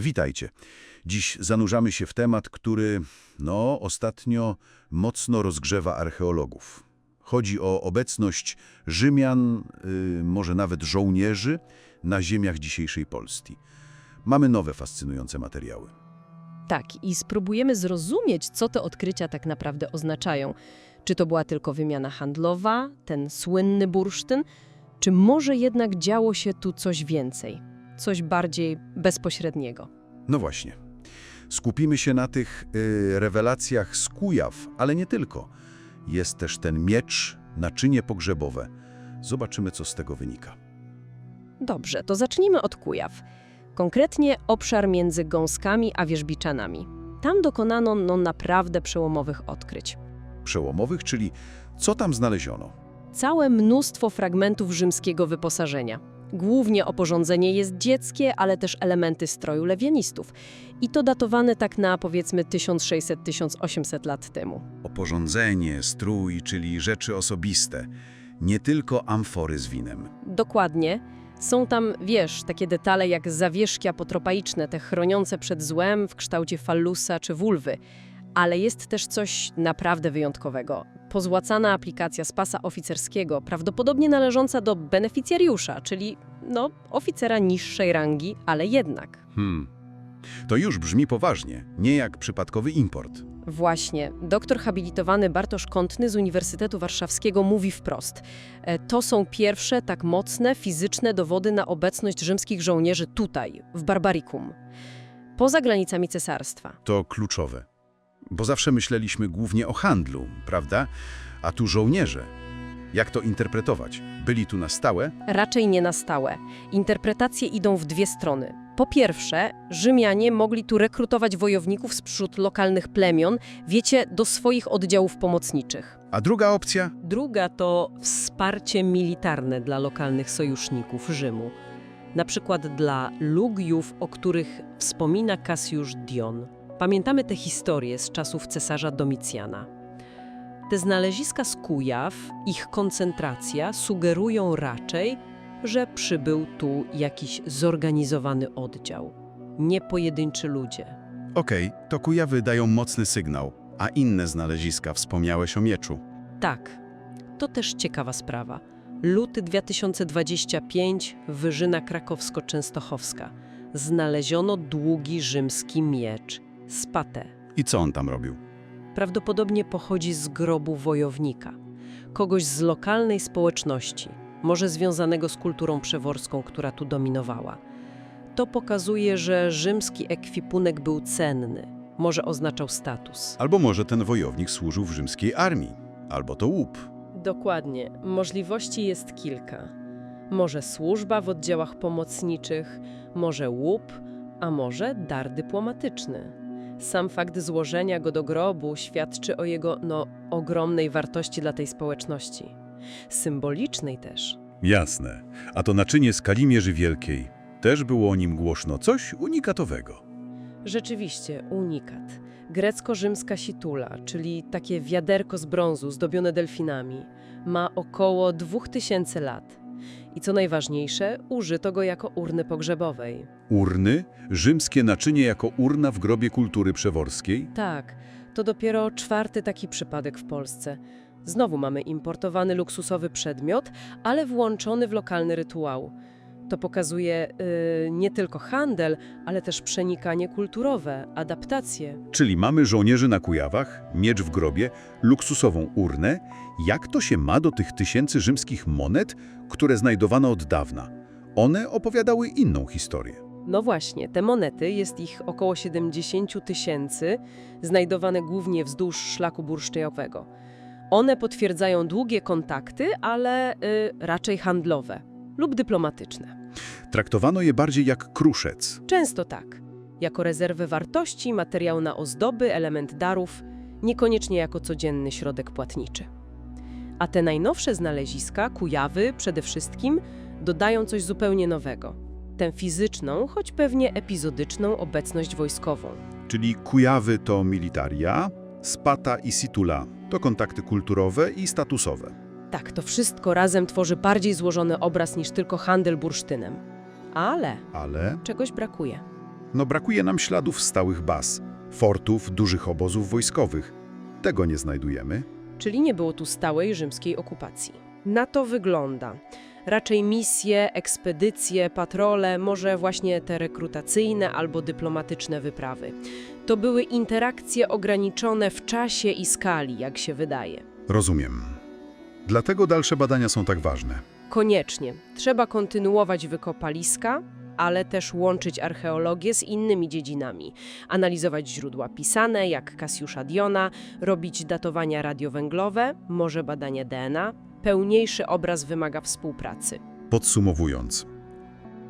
Witajcie. Dziś zanurzamy się w temat, który, no, ostatnio mocno rozgrzewa archeologów. Chodzi o obecność Rzymian, y, może nawet żołnierzy, na ziemiach dzisiejszej Polski. Mamy nowe fascynujące materiały. Tak, i spróbujemy zrozumieć, co te odkrycia tak naprawdę oznaczają. Czy to była tylko wymiana handlowa, ten słynny bursztyn, czy może jednak działo się tu coś więcej, coś bardziej bezpośredniego? No właśnie. Skupimy się na tych y, rewelacjach z Kujaw, ale nie tylko. Jest też ten miecz, naczynie pogrzebowe. Zobaczymy, co z tego wynika. Dobrze, to zacznijmy od Kujaw. Konkretnie obszar między Gąskami a Wierzbiczanami. Tam dokonano no, naprawdę przełomowych odkryć. Przełomowych, czyli co tam znaleziono? Całe mnóstwo fragmentów rzymskiego wyposażenia. Głównie oporządzenie jest dzieckie, ale też elementy stroju lewianistów. I to datowane tak na powiedzmy 1600-1800 lat temu. Oporządzenie, strój, czyli rzeczy osobiste. Nie tylko amfory z winem. Dokładnie. Są tam, wiesz, takie detale jak zawieszki apotropaiczne, te chroniące przed złem w kształcie fallusa czy wulwy. Ale jest też coś naprawdę wyjątkowego. Pozłacana aplikacja z pasa oficerskiego, prawdopodobnie należąca do beneficjariusza, czyli, no, oficera niższej rangi, ale jednak. Hmm. To już brzmi poważnie, nie jak przypadkowy import. Właśnie, doktor habilitowany Bartosz Kątny z Uniwersytetu Warszawskiego mówi wprost. e, To są pierwsze tak mocne fizyczne dowody na obecność rzymskich żołnierzy tutaj, w Barbarikum, poza granicami cesarstwa. To kluczowe. Bo zawsze myśleliśmy głównie o handlu, prawda? A tu żołnierze. Jak to interpretować? Byli tu na stałe? Raczej nie na stałe. Interpretacje idą w dwie strony. Po pierwsze, Rzymianie mogli tu rekrutować wojowników sprzód lokalnych plemion, wiecie, do swoich oddziałów pomocniczych. A druga opcja? Druga to wsparcie militarne dla lokalnych sojuszników Rzymu. Na przykład dla Lugiów, o których wspomina Cassius Dion. Pamiętamy te historie z czasów cesarza Domicjana. Te znaleziska z Kujaw, ich koncentracja sugerują raczej, że przybył tu jakiś zorganizowany oddział, nie pojedynczy ludzie. Okej, to Kujawy dają mocny sygnał, a inne znaleziska wspomniałeś o mieczu. Tak, to też ciekawa sprawa. Luty 2025, Wyżyna Krakowsko-Częstochowska. Znaleziono długi rzymski miecz, spatę. I co on tam robił? Prawdopodobnie pochodzi z grobu wojownika, kogoś z lokalnej społeczności, może związanego z kulturą przeworską, która tu dominowała. To pokazuje, że rzymski ekwipunek był cenny, może oznaczał status. Albo może ten wojownik służył w rzymskiej armii. Albo to łup. Dokładnie. Możliwości jest kilka. Może służba w oddziałach pomocniczych, może łup, a może dar dyplomatyczny. Sam fakt złożenia go do grobu świadczy o jego, no, ogromnej wartości dla tej społeczności. Symbolicznej też. Jasne. A to naczynie z Kalimierzy Wielkiej. Też było o nim głośno. Coś unikatowego. Rzeczywiście, unikat. Grecko-rzymska situla, czyli takie wiaderko z brązu zdobione delfinami, ma około 2000 lat. I co najważniejsze, użyto go jako urny pogrzebowej. Urny, rzymskie naczynie jako urna w grobie kultury przeworskiej. Tak, to dopiero czwarty taki przypadek w Polsce. Znowu mamy importowany luksusowy przedmiot, ale włączony w lokalny rytuał. To pokazuje yy, nie tylko handel, ale też przenikanie kulturowe, adaptacje. Czyli mamy żołnierzy na Kujawach, miecz w grobie, luksusową urnę. Jak to się ma do tych tysięcy rzymskich monet, które znajdowano od dawna? One opowiadały inną historię. No właśnie, te monety, jest ich około 70 tysięcy, znajdowane głównie wzdłuż szlaku bursztynowego. One potwierdzają długie kontakty, ale y, raczej handlowe lub dyplomatyczne. Traktowano je bardziej jak kruszec. Często tak. Jako rezerwę wartości, materiał na ozdoby, element darów, niekoniecznie jako codzienny środek płatniczy. A te najnowsze znaleziska, kujawy przede wszystkim, dodają coś zupełnie nowego. Tę fizyczną, choć pewnie epizodyczną obecność wojskową. Czyli Kujawy to militaria, Spata i Situla to kontakty kulturowe i statusowe. Tak, to wszystko razem tworzy bardziej złożony obraz niż tylko handel bursztynem. Ale Ale czegoś brakuje. No brakuje nam śladów stałych baz, fortów, dużych obozów wojskowych. Tego nie znajdujemy. Czyli nie było tu stałej rzymskiej okupacji. Na to wygląda. Raczej misje, ekspedycje, patrole, może właśnie te rekrutacyjne albo dyplomatyczne wyprawy. To były interakcje ograniczone w czasie i skali, jak się wydaje. Rozumiem. Dlatego dalsze badania są tak ważne. Koniecznie. Trzeba kontynuować wykopaliska, ale też łączyć archeologię z innymi dziedzinami. Analizować źródła pisane, jak Kasiusza Diona, robić datowania radiowęglowe, może badania DNA. Pełniejszy obraz wymaga współpracy. Podsumowując,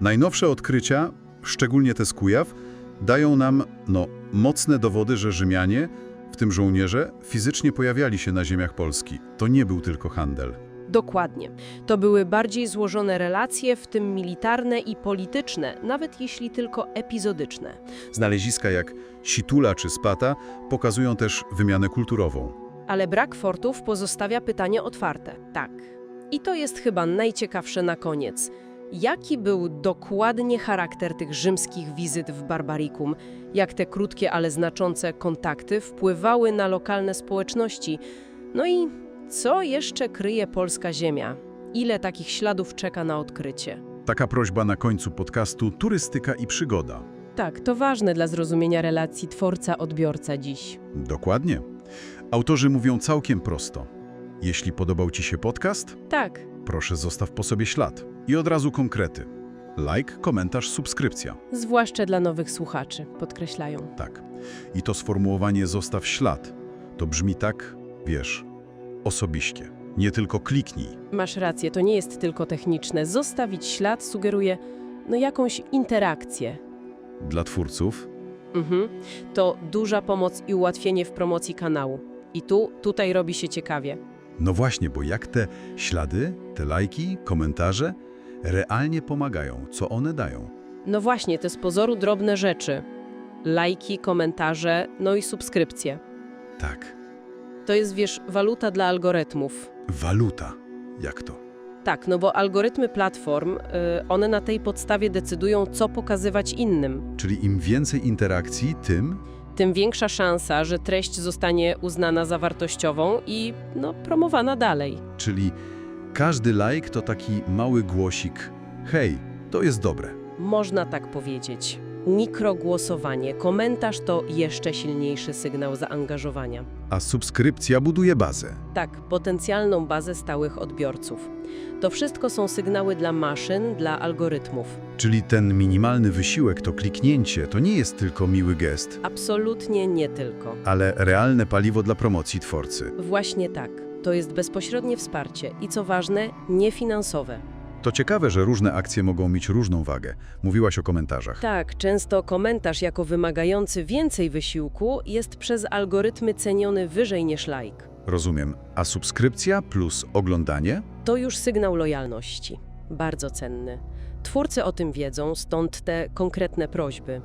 najnowsze odkrycia, szczególnie te z Kujaw, dają nam no, mocne dowody, że Rzymianie, tym żołnierze, fizycznie pojawiali się na ziemiach Polski. To nie był tylko handel. Dokładnie. To były bardziej złożone relacje, w tym militarne i polityczne, nawet jeśli tylko epizodyczne. Znaleziska jak Situla czy Spata pokazują też wymianę kulturową. Ale brak fortów pozostawia pytanie otwarte. Tak. I to jest chyba najciekawsze na koniec. Jaki był dokładnie charakter tych rzymskich wizyt w Barbarikum? Jak te krótkie, ale znaczące kontakty wpływały na lokalne społeczności? No i co jeszcze kryje polska ziemia? Ile takich śladów czeka na odkrycie? Taka prośba na końcu podcastu Turystyka i Przygoda. Tak, to ważne dla zrozumienia relacji twórca-odbiorca dziś. Dokładnie. Autorzy mówią całkiem prosto. Jeśli podobał Ci się podcast, Tak, proszę zostaw po sobie ślad. I od razu konkrety. Like, komentarz, subskrypcja. zwłaszcza dla nowych słuchaczy, podkreślają. Tak. I to sformułowanie zostaw ślad. To brzmi tak, wiesz, osobiście. Nie tylko kliknij. Masz rację, to nie jest tylko techniczne. Zostawić ślad sugeruje no jakąś interakcję. Dla twórców Mhm. To duża pomoc i ułatwienie w promocji kanału. I tu, tutaj robi się ciekawie. No właśnie, bo jak te ślady, te lajki, komentarze realnie pomagają, co one dają? No właśnie, te z pozoru drobne rzeczy. Lajki, komentarze, no i subskrypcje. Tak, To jest, wiesz, waluta dla algorytmów. waluta. Jak to? Tak, no bo algorytmy platform, y, one na tej podstawie decydują, co pokazywać innym. Czyli im więcej interakcji, tym Tym większa szansa, że treść zostanie uznana za wartościową i no, promowana dalej. Czyli każdy like to taki mały głosik. Hej, to jest dobre. Można tak powiedzieć. Mikrogłosowanie, komentarz to jeszcze silniejszy sygnał zaangażowania. A subskrypcja buduje bazę. Tak, potencjalną bazę stałych odbiorców. To wszystko są sygnały dla maszyn, dla algorytmów. Czyli ten minimalny wysiłek, to kliknięcie, to nie jest tylko miły gest, Absolutnie nie tylko. ale realne paliwo dla promocji twórcy. Właśnie tak. To jest bezpośrednie wsparcie i co ważne, niefinansowe. To ciekawe, że różne akcje mogą mieć różną wagę. Mówiłaś o komentarzach. Tak, często komentarz jako wymagający więcej wysiłku jest przez algorytmy ceniony wyżej niż like. Rozumiem. A subskrypcja plus oglądanie? To już sygnał lojalności. Bardzo cenny. Twórcy o tym wiedzą, stąd te konkretne prośby.